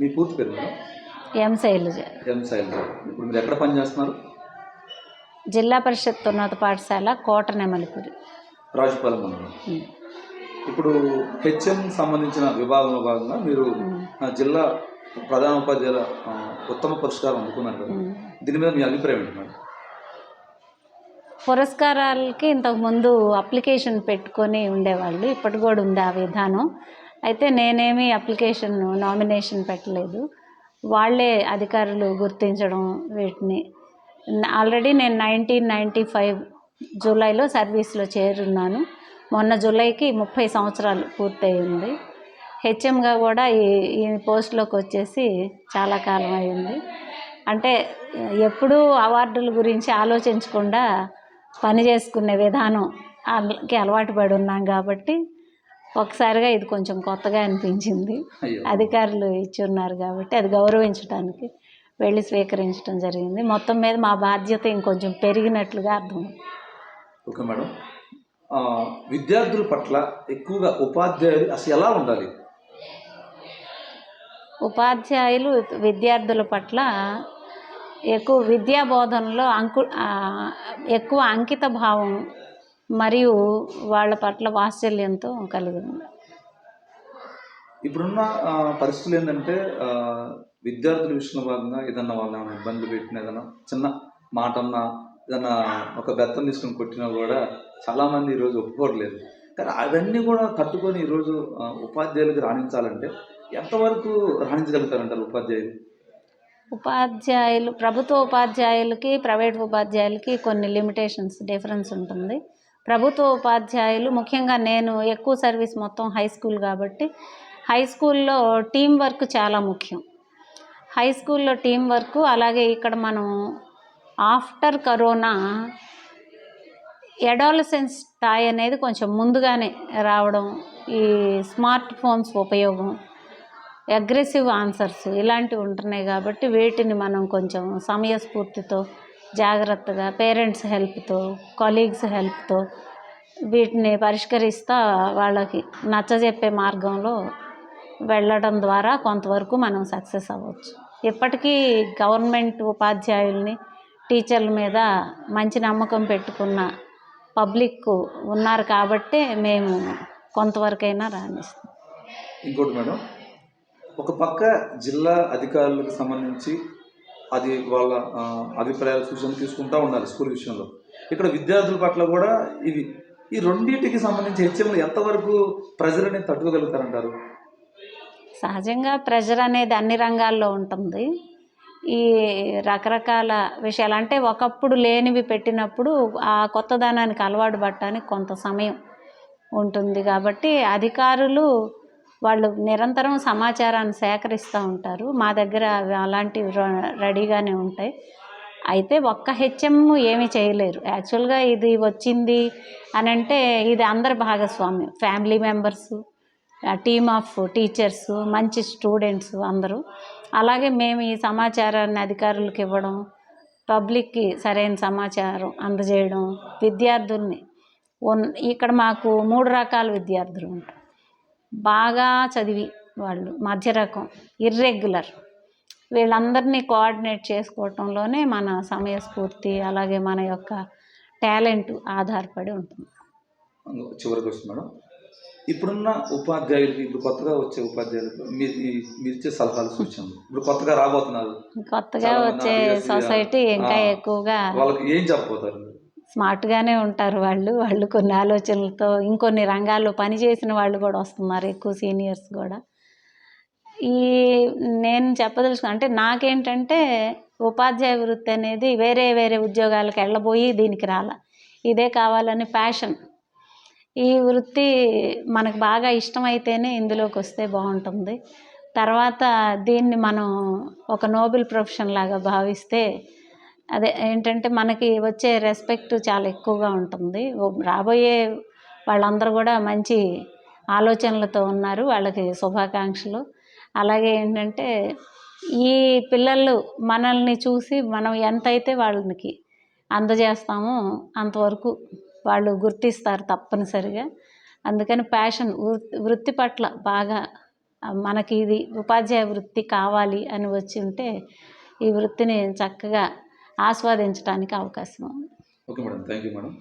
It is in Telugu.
మీ పూర్తి పేరు ఎం శైలజ. ఎం శైలజ. ఇప్పుడు మీరు ఎక్కడ పని చేస్తున్నారు? జిల్లా పరిషత్ ఉన్నత పాఠశాల కోట నెమలిపురి. రాజుపాలెం మండలం. ఇప్పుడు హెచ్ఎం సంబంధించిన విభాగంలో భాగంగా మీరు జిల్లా ప్రధాన ఉపాధ్యాయుల ఉత్తమ పురస్కారం అందుకున్నారు కదా. దీని మీద మీ అభిప్రాయం ఏంటి మేడం? పురస్కారాలకి ఇంతకు ముందు అప్లికేషన్ పెట్టుకొని ఉండేవాళ్ళు. ఇప్పటి కూడా ఉంది ఆ విధానం. అయితే నేనేమి అప్లికేషన్ నామినేషన్ పెట్టలేదు. వాళ్ళే అధికారులు గుర్తించడం వీటిని. ఆల్రెడీ నేను నైన్టీన్ నైంటీ ఫైవ్ జూలైలో సర్వీస్లో చేరున్నాను. మొన్న జూలైకి ముప్పై సంవత్సరాలు పూర్తయింది. హెచ్ఎంగా కూడా ఈ ఈ పోస్ట్లోకి వచ్చేసి చాలా కాలం అయింది. అంటే ఎప్పుడూ అవార్డుల గురించి ఆలోచించకుండా పని చేసుకునే విధానం అలవాటు పడి ఉన్నాం కాబట్టి ఒకసారిగా ఇది కొంచెం కొత్తగా అనిపించింది. అధికారులు ఇచ్చి ఉన్నారు కాబట్టి అది గౌరవించడానికి వెళ్ళి స్వీకరించడం జరిగింది. మొత్తం మీద మా బాధ్యత ఇంకొంచెం పెరిగినట్లుగా అర్థం. Okay madam. విద్యార్థుల పట్ల ఎక్కువగా ఉపాధ్యాయులు అసలు ఎలా ఉండాలి? ఉపాధ్యాయులు విద్యార్థుల పట్ల ఎక్కువ విద్యా బోధనలో అంకు ఎక్కువ అంకిత భావం మరియు వాళ్ళ పట్ల వాత్సల్యంతో కలిగి ఉంది ఇప్పుడున్న పరిస్థితులు ఏంటంటే విద్యార్థుల విషయంలో భాగంగా ఏదన్నా వాళ్ళని ఏమైనా ఇబ్బందులు పెట్టిన ఏదైనా చిన్న మాట అన్నా ఏదన్నా ఒక బెత్తం తీసుకొని కొట్టినా కూడా చాలామంది ఈరోజు ఒప్పుకోవట్లేదు. కానీ అవన్నీ కూడా తట్టుకొని ఈరోజు ఉపాధ్యాయులకు రాణించాలంటే ఎంతవరకు రాణించగలుగుతారంటారు ఉపాధ్యాయులు? ఉపాధ్యాయులు ప్రభుత్వ ఉపాధ్యాయులకి ప్రైవేట్ ఉపాధ్యాయులకి కొన్ని లిమిటేషన్స్ డిఫరెన్స్ ఉంటుంది. ప్రభుత్వ ఉపాధ్యాయులు ముఖ్యంగా నేను ఎక్కువ సర్వీస్ మొత్తం హై స్కూల్ కాబట్టి హై స్కూల్లో టీం వర్క్ చాలా ముఖ్యం. హై స్కూల్లో టీం వర్క్ అలాగే ఇక్కడ మనం ఆఫ్టర్ కరోనా ఎడాలసెన్స్ స్థాయి అనేది కొంచెం ముందుగానే రావడం ఈ స్మార్ట్ ఫోన్స్ ఉపయోగం అగ్రెసివ్ ఆన్సర్స్ ఇలాంటివి ఉంటున్నాయి కాబట్టి వీటిని మనం కొంచెం సమయస్ఫూర్తితో జాగ్రత్తగా పేరెంట్స్ హెల్ప్తో కొలీగ్స్ హెల్ప్తో వీటిని పరిష్కరిస్తూ వాళ్ళకి నచ్చజెప్పే మార్గంలో వెళ్ళడం ద్వారా కొంతవరకు మనం సక్సెస్ అవ్వచ్చు. ఇప్పటికీ గవర్నమెంట్ ఉపాధ్యాయుల్ని టీచర్ల మీద మంచి నమ్మకం పెట్టుకున్న పబ్లిక్ ఉన్నారు కాబట్టే మేము కొంతవరకైనా రాణిస్తాం. ఇంకోటి మేడం ఒక పక్క జిల్లా అధికారులకు సంబంధించి అది వాళ్ళ అభిప్రాయాలు సూచనలు తీసుకుంటూ ఉండాలి స్కూల్ విషయంలో. ఇక్కడ విద్యార్థుల పట్ల కూడా ఇవి. ఈ రెండింటికి సంబంధించి హెచ్ఎంలు ఎంతవరకు ప్రెజర్ అనేది తట్టుకోగలుగుతారంటారు? సహజంగా ప్రెషర్ అనేది అన్ని రంగాల్లో ఉంటుంది. ఈ రకరకాల విషయాలు అంటే ఒకప్పుడు లేనివి పెట్టినప్పుడు ఆ కొత్తదనానికి అలవాటు పడటానికి కొంత సమయం ఉంటుంది కాబట్టి అధికారులు వాళ్ళు నిరంతరం సమాచారాన్ని సేకరిస్తూ ఉంటారు. మా దగ్గర అవి అలాంటివి రెడీగానే ఉంటాయి. అయితే ఒక్క హెచ్ఎం ఏమీ చేయలేరు. యాక్చువల్గా ఇది వచ్చింది అని అంటే ఇది అందరి భాగస్వామ్యం. Family members team of teachers మంచి స్టూడెంట్స్ అందరూ. అలాగే మేము ఈ సమాచారాన్ని అధికారులకు ఇవ్వడం పబ్లిక్కి సరైన సమాచారం అందజేయడం విద్యార్థుల్ని. ఉన్- ఇక్కడ మాకు మూడు రకాల విద్యార్థులు ఉంటారు. బాగా చదివి వాళ్ళు మధ్య రకం ఇర్రెగ్యులర్ వీళ్ళందరినీ కోఆర్డినేట్ చేసుకోవటంలోనే మన సమయస్ఫూర్తి అలాగే మన యొక్క టాలెంట్ ఆధారపడి ఉంటుంది. చివరికి వస్తుంది మేడం. ఇప్పుడున్న ఉపాధ్యాయులకి ఇప్పుడు కొత్తగా వచ్చే ఉపాధ్యాయులకు మీరు ఇచ్చే సలహాలు సూచనలు ఇప్పుడు కొత్తగా రాబోతున్నారు. కొత్తగా వచ్చే సొసైటీ ఇంకా ఎక్కువగా వాళ్ళకి ఏం చెప్పబోతారు? స్మార్ట్గానే ఉంటారు వాళ్ళు. వాళ్ళు కొన్ని ఆలోచనలతో ఇంకొన్ని రంగాల్లో పనిచేసిన వాళ్ళు కూడా వస్తున్నారు ఎక్కువ సీనియర్స్ కూడా. ఈ నేను చెప్పదలుచుకున్నా అంటే నాకేంటంటే ఉపాధ్యాయ వృత్తి అనేది వేరే వేరే ఉద్యోగాలకు వెళ్ళబోయి దీనికి రాల. ఇదే కావాలని ప్యాషన్. ఈ వృత్తి మనకు బాగా ఇష్టమైతేనే ఇందులోకి వస్తే బాగుంటుంది. తర్వాత దీన్ని మనం ఒక నోబెల్ ప్రొఫెషన్ లాగా భావిస్తే అదే ఏంటంటే మనకి వచ్చే రెస్పెక్ట్ చాలా ఎక్కువగా ఉంటుంది. రాబోయే వాళ్ళందరూ కూడా మంచి ఆలోచనలతో ఉన్నారు వాళ్ళకి శుభాకాంక్షలు. అలాగే ఏంటంటే ఈ పిల్లలు మనల్ని చూసి మనం ఎంతైతే వాళ్ళకి అందజేస్తామో అంతవరకు వాళ్ళు గుర్తిస్తారు తప్పనిసరిగా. అందుకని ప్యాషన్ వృత్తి వృత్తి పట్ల బాగా మనకి ఇది ఉపాధ్యాయ వృత్తి కావాలి అని వచ్చి ఉంటే ఈ వృత్తిని చక్కగా ఆస్వాదించడానికి అవకాశం ఉంది. Okay madam. Thank you madam.